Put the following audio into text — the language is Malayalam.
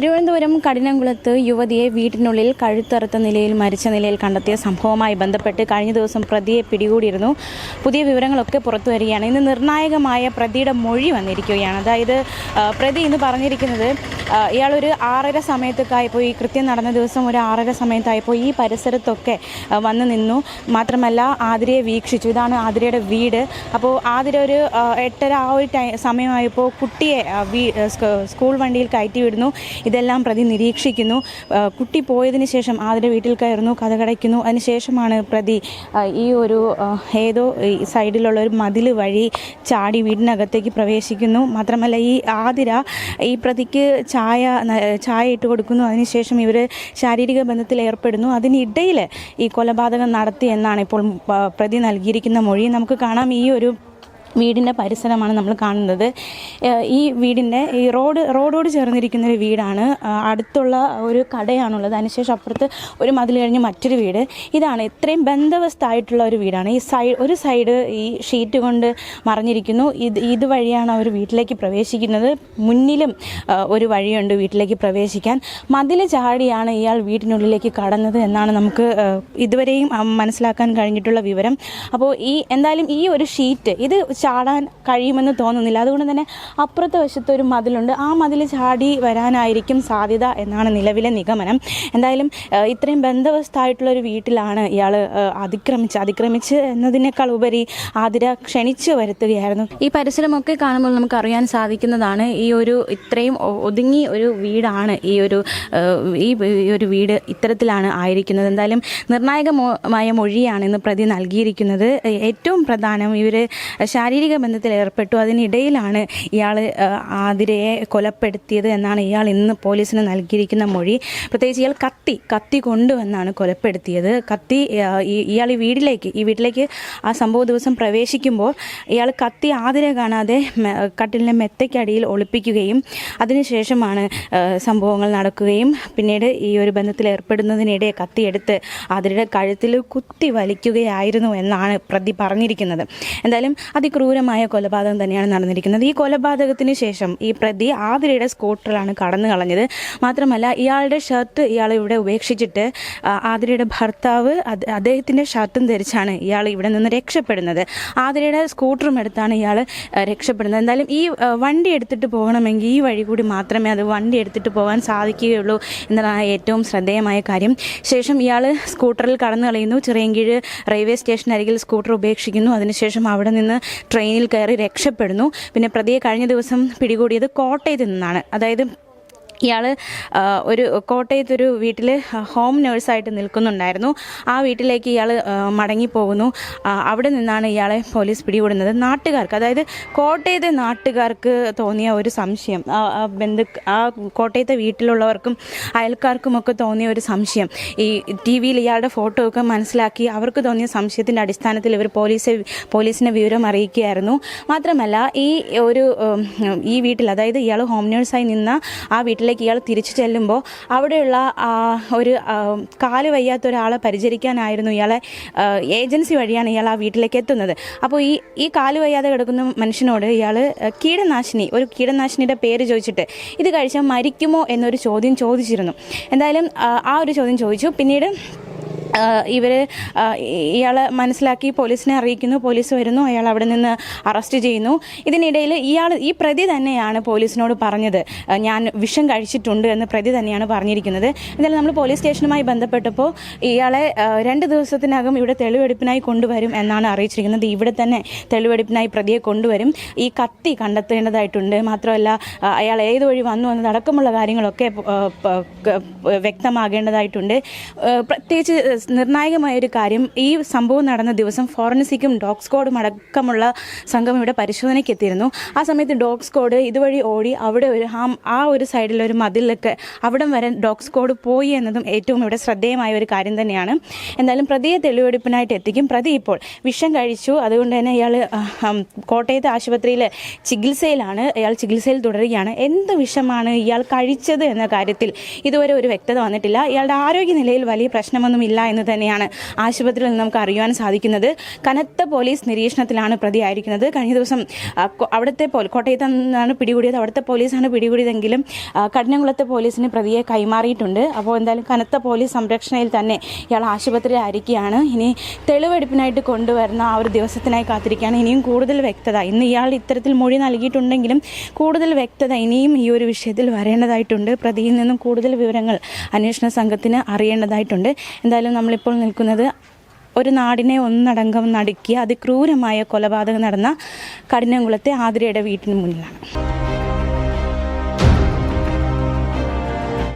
തിരുവനന്തപുരം കഠിനംകുളത്ത് യുവതിയെ വീട്ടിനുള്ളിൽ കഴുത്തറുത്ത നിലയിൽ മരിച്ച നിലയിൽ കണ്ടെത്തിയ സംഭവവുമായി ബന്ധപ്പെട്ട് കഴിഞ്ഞ ദിവസം പ്രതിയെ പിടികൂടിയിരുന്നു. പുതിയ വിവരങ്ങളൊക്കെ പുറത്തു വരികയാണ് ഇന്ന് നിർണായകമായ പ്രതിയുടെ മൊഴി വന്നിരിക്കുകയാണ്. അതായത് പ്രതി ഇന്ന് പറഞ്ഞിരിക്കുന്നത് ഇയാളൊരു ആറര സമയത്തൊക്കെയായപ്പോൾ ഈ കൃത്യം നടന്ന ദിവസം ഒരു ആറര സമയത്തായപ്പോൾ ഈ പരിസരത്തൊക്കെ വന്നു നിന്നു. മാത്രമല്ല ആതിരയെ വീക്ഷിച്ചു. ഇതാണ് ആതിരയുടെ വീട്. അപ്പോൾ ആതിര ഒരു എട്ടര ആ ഒരു ടൈം സമയമായപ്പോൾ കുട്ടിയെ സ്കൂൾ വണ്ടിയിൽ കയറ്റി വിടുന്നു. ഇതെല്ലാം പ്രതി നിരീക്ഷിക്കുന്നു. കുട്ടി പോയതിന് ശേഷം ആതിരെ വീട്ടിൽ കയറുന്നു കഥ കടയ്ക്കുന്നു. അതിനുശേഷമാണ് പ്രതി ഈ ഒരു ഏതോ സൈഡിലുള്ള ഒരു മതിൽ വഴി ചാടി വീടിനകത്തേക്ക് പ്രവേശിക്കുന്നു. മാത്രമല്ല ഈ ആതിര ഈ പ്രതിക്ക് ചായ ചായ ഇട്ട് കൊടുക്കുന്നു. അതിനുശേഷം ഇവർ ശാരീരിക ബന്ധത്തിൽ ഏർപ്പെടുന്നു. അതിനിടയിൽ ഈ കൊലപാതകം നടത്തി എന്നാണ് ഇപ്പോൾ പ്രതി നൽകിയിരിക്കുന്ന മൊഴി. നമുക്ക് കാണാം ഈ ഒരു വീടിന്റെ പരിസരമാണ് നമ്മൾ കാണുന്നത്. ഈ വീടിന്റെ ഈ റോഡ് റോഡോട് ചേർന്നിരിക്കുന്ന ഒരു വീടാണ്. അടുത്തുള്ള ഒരു കടയാണുള്ളത്. അതിനുശേഷം അപ്പുറത്ത് ഒരു മതിൽ കഴിഞ്ഞ് മറ്റൊരു വീട്. ഇതാണ് ഇത്രയും ബന്ധവസ്ഥായിട്ടുള്ള ഒരു വീടാണ്. ഈ സൈഡ് ഒരു സൈഡ് ഈ ഷീറ്റ് കൊണ്ട് മറിഞ്ഞിരിക്കുന്നു. ഇത് ഇതുവഴിയാണ് അവർ വീട്ടിലേക്ക് പ്രവേശിക്കുന്നത്. മുന്നിലും ഒരു വഴിയുണ്ട് വീട്ടിലേക്ക് പ്രവേശിക്കാൻ. മതിൽ ചാടിയാണ് ഇയാൾ വീട്ടിനുള്ളിലേക്ക് കടന്നത് എന്നാണ് നമുക്ക് ഇതുവരെയും മനസ്സിലാക്കാൻ കഴിഞ്ഞിട്ടുള്ള വിവരം. അപ്പോൾ ഈ എന്തായാലും ഈ ഒരു ഷീറ്റ് ഇത് ചാടാൻ കഴിയുമെന്ന് തോന്നുന്നില്ല. അതുകൊണ്ട് തന്നെ അപ്പുറത്തെ വശത്ത് ഒരു മതിലുണ്ട്. ആ മതിൽ ചാടി വരാനായിരിക്കും സാധ്യത എന്നാണ് നിലവിലെ നിഗമനം. എന്തായാലും ഇത്രയും ബന്ധവസ്ഥായിട്ടുള്ള ഒരു വീട്ടിലാണ് ഇയാൾ അതിക്രമിച്ച് അതിക്രമിച്ച് എന്നതിനേക്കാൾ ഉപരി ആതിര ക്ഷണിച്ചു വരുത്തുകയായിരുന്നു. ഈ പരിസരമൊക്കെ കാണുമ്പോൾ നമുക്ക് അറിയാൻ സാധിക്കുന്നതാണ് ഈ ഒരു ഇത്രയും ഒതുങ്ങി ഒരു വീടാണ് ഈ ഒരു ഈ ഒരു വീട് ഇത്തരത്തിലാണ് ആയിരിക്കുന്നത്. എന്തായാലും നിർണായകമായ മൊഴിയാണ് ഇന്ന് പ്രതി നൽകിയിരിക്കുന്നത്. ഏറ്റവും പ്രധാനം ഇവർ ശാരീരിക ബന്ധത്തിൽ ഏർപ്പെട്ടു. അതിനിടയിലാണ് ഇയാൾ ആതിരയെ കൊലപ്പെടുത്തിയത് എന്നാണ് ഇയാൾ ഇന്ന് പോലീസിന് നൽകിയിരിക്കുന്ന മൊഴി. പ്രത്യേകിച്ച് ഇയാൾ കത്തി കത്തി കൊണ്ടുവന്നാണ് കൊലപ്പെടുത്തിയത്. കത്തി ഇയാൾ ഈ വീട്ടിലേക്ക് ഈ വീട്ടിലേക്ക് ആ സംഭവ ദിവസം പ്രവേശിക്കുമ്പോൾ ഇയാൾ കത്തി ആതിരെ കാണാതെ കട്ടിലിന്റെ മെത്തയ്ക്കടിയിൽ ഒളിപ്പിക്കുകയും അതിനുശേഷമാണ് സംഭവങ്ങൾ നടക്കുകയും പിന്നീട് ഈ ഒരു ബന്ധത്തിൽ ഏർപ്പെടുന്നതിനിടെ കത്തിയെടുത്ത് ആതിരയുടെ കഴുത്തിൽ കുത്തി വലിക്കുകയായിരുന്നു എന്നാണ് പ്രതി പറഞ്ഞിരിക്കുന്നത്. എന്തായാലും അതിക്രൂരമായ കൊലപാതകം തന്നെയാണ് നടന്നിരിക്കുന്നത്. ഈ കൊലപാതകത്തിന് ശേഷം ഈ പ്രതി ആതിരയുടെ സ്കൂട്ടറിലാണ് കടന്നു കളഞ്ഞത്. മാത്രമല്ല ഇയാളുടെ ഷർട്ട് ഇയാൾ ഇവിടെ ഉപേക്ഷിച്ചിട്ട് ആതിരയുടെ ഭർത്താവ് അദ്ദേഹത്തിന്റെ ഷർട്ടും ധരിച്ചാണ് ഇയാൾ ഇവിടെ നിന്ന് രക്ഷപ്പെടുന്നത്. ആതിരയുടെ സ്കൂട്ടറും എടുത്താണ് ഇയാൾ രക്ഷപ്പെടുന്നത്. എന്തായാലും ഈ വണ്ടി എടുത്തിട്ട് പോകണമെങ്കിൽ ഈ വഴി കൂടി മാത്രമേ അത് വണ്ടി എടുത്തിട്ട് പോകാൻ സാധിക്കുകയുള്ളൂ എന്നതാണ് ഏറ്റവും ശ്രദ്ധേയമായ കാര്യം. ശേഷം ഇയാൾ സ്കൂട്ടറിൽ കടന്നു കളയുന്നു. ചിറയൻകീഴ് റെയിൽവേ സ്റ്റേഷൻ അരികിൽ സ്കൂട്ടർ ഉപേക്ഷിക്കുന്നു. അതിനുശേഷം അവിടെ നിന്ന് ട്രെയിനിൽ കയറി രക്ഷപ്പെടുന്നു. പിന്നെ പ്രതിയെ കഴിഞ്ഞ ദിവസം പിടികൂടിയത് കോട്ടയത്ത് നിന്നാണ്. അതായത് ഇയാൾ ഒരു കോട്ടയത്തൊരു വീട്ടിൽ ഹോം നേഴ്സായിട്ട് നിൽക്കുന്നുണ്ടായിരുന്നു. ആ വീട്ടിലേക്ക് ഇയാൾ മടങ്ങിപ്പോകുന്നു. അവിടെ നിന്നാണ് ഇയാളെ പോലീസ് പിടികൂടുന്നത്. നാട്ടുകാർക്ക് അതായത് കോട്ടയത്തെ നാട്ടുകാർക്ക് തോന്നിയ ഒരു സംശയം ബന്ധു ആ കോട്ടയത്തെ വീട്ടിലുള്ളവർക്കും അയൽക്കാർക്കുമൊക്കെ തോന്നിയ ഒരു സംശയം. ഈ ടി വിയിൽ ഇയാളുടെ ഫോട്ടോ ഒക്കെ മനസ്സിലാക്കി അവർക്ക് തോന്നിയ സംശയത്തിന്റെ അടിസ്ഥാനത്തിൽ ഇവർ പോലീസ് പോലീസിനെ വിവരം അറിയിക്കുകയായിരുന്നു. മാത്രമല്ല ഈ ഒരു ഈ വീട്ടിൽ അതായത് ഇയാൾ ഹോം നേഴ്സായി നിന്ന ആ വീട്ടിലേക്ക് ഇയാൾ തിരിച്ചു ചെല്ലുമ്പോൾ അവിടെയുള്ള ഒരു കാൽ വയ്യാത്ത ഒരാളെ പരിചരിക്കാനായിരുന്നു ഇയാളെ ഏജൻസി വഴിയാണ് ഇയാൾ ആ വീട്ടിലേക്ക് എത്തുന്നത്. അപ്പോൾ ഈ ഈ കാൽ വയ്യാതെ കിടക്കുന്ന മനുഷ്യനോട് ഇയാൾ കീടനാശിനി ഒരു കീടനാശിനിയുടെ പേര് ചോദിച്ചിട്ട് ഇത് കഴിച്ചാൽ മരിക്കുമോ എന്നൊരു ചോദ്യം ചോദിച്ചിരുന്നു. എന്തായാലും ആ ഒരു ചോദ്യം ചോദിച്ചു. പിന്നീട് ഇവർ ഇയാളെ മനസ്സിലാക്കി പോലീസിനെ അറിയിക്കുന്നു പോലീസ് വരുന്നു അയാൾ അവിടെ നിന്ന് അറസ്റ്റ് ചെയ്യുന്നു. ഇതിനിടയിൽ ഇയാൾ ഈ പ്രതി തന്നെയാണ് പോലീസിനോട് പറഞ്ഞത്. ഞാൻ വിഷം കഴിച്ചിട്ടുണ്ട് എന്ന് പ്രതി തന്നെയാണ് പറഞ്ഞിരിക്കുന്നത്. എന്നാലും നമ്മൾ പോലീസ് സ്റ്റേഷനുമായി ബന്ധപ്പെട്ടപ്പോൾ ഇയാളെ രണ്ട് ദിവസത്തിനകം ഇവിടെ തെളിവെടുപ്പിനായി കൊണ്ടുവരും എന്നാണ് അറിയിച്ചിരിക്കുന്നത്. ഇവിടെ തന്നെ തെളിവെടുപ്പിനായി പ്രതിയെ കൊണ്ടുവരും. ഈ കത്തി കണ്ടെത്തേണ്ടതായിട്ടുണ്ട്. മാത്രമല്ല അയാൾ ഏത് വഴി വന്നു എന്നതടക്കമുള്ള കാര്യങ്ങളൊക്കെ വ്യക്തമാകേണ്ടതായിട്ടുണ്ട്. പ്രത്യേകിച്ച് നിർണായകമായ ഒരു കാര്യം ഈ സംഭവം നടന്ന ദിവസം ഫോറൻസിക്കും ഡോഗ് സ്ക്വാഡും അടക്കമുള്ള സംഘം ഇവിടെ പരിശോധനയ്ക്ക് എത്തിയിരുന്നു ആ സമയത്ത് ഡോഗ് സ്ക്വാഡ് ഇതുവഴി ഓടി അവിടെ ഒരു ആ ഒരു സൈഡിൽ ഒരു മതിലൊക്കെ അവിടം വരെ ഡോഗ് സ്ക്വാഡ് പോയി എന്നതും ഏറ്റവും ഇവിടെ ശ്രദ്ധേയമായ ഒരു കാര്യം തന്നെയാണ്. എന്തായാലും പ്രതിയെ തെളിവെടുപ്പിനായിട്ട് എത്തിക്കും. പ്രതി ഇപ്പോൾ വിഷം കഴിച്ചു. അതുകൊണ്ട് തന്നെ ഇയാൾ കോട്ടയത്തെ ആശുപത്രിയിൽ ചികിത്സയിലാണ്. ഇയാൾ ചികിത്സയിൽ തുടരുകയാണ്. എന്ത് വിഷമാണ് ഇയാൾ കഴിച്ചത് എന്ന കാര്യത്തിൽ ഇതുവരെ ഒരു വ്യക്തത വന്നിട്ടില്ല. ഇയാളുടെ ആരോഗ്യനിലയിൽ വലിയ പ്രശ്നമൊന്നുമില്ല എന്ന് തന്നെയാണ് ആശുപത്രിയിൽ നിന്ന് നമുക്ക് അറിയുവാൻ സാധിക്കുന്നത്. കനത്ത പോലീസ് നിരീക്ഷണത്തിലാണ് പ്രതിയായിരിക്കുന്നത്. കഴിഞ്ഞ ദിവസം അവിടുത്തെ കോട്ടയത്ത് നിന്നാണ് പിടികൂടിയത്. അവിടുത്തെ പോലീസാണ് പിടികൂടിയതെങ്കിലും കഠിനകുളത്തെ പോലീസിന് പ്രതിയെ കൈമാറിയിട്ടുണ്ട്. അപ്പോൾ എന്തായാലും കനത്ത പോലീസ് സംരക്ഷണയിൽ തന്നെ ഇയാൾ ആശുപത്രിയിൽ ആയിരിക്കുകയാണ് ഇനി തെളിവെടുപ്പിനായിട്ട് കൊണ്ടുവരുന്ന ആ ഒരു ദിവസത്തിനായി കാത്തിരിക്കുകയാണ്. ഇനിയും കൂടുതൽ വ്യക്തത. ഇന്ന് ഇയാൾ ഇത്തരത്തിൽ മൊഴി നൽകിയിട്ടുണ്ടെങ്കിലും കൂടുതൽ വ്യക്തത ഇനിയും ഈ ഒരു വിഷയത്തിൽ വരേണ്ടതായിട്ടുണ്ട്. പ്രതിയിൽ നിന്നും കൂടുതൽ വിവരങ്ങൾ അന്വേഷണ സംഘത്തിന് അറിയേണ്ടതായിട്ടുണ്ട്. എന്തായാലും നമ്മളിപ്പോൾ നിൽക്കുന്നത് ഒരു നാടിനെ ഒന്നടങ്കം നടുക്കിയ അതിക്രൂരമായ കൊലപാതകം നടന്ന കഠിനംകുളത്തെ ആതിരയുടെ വീട്ടിന് മുന്നിലാണ്.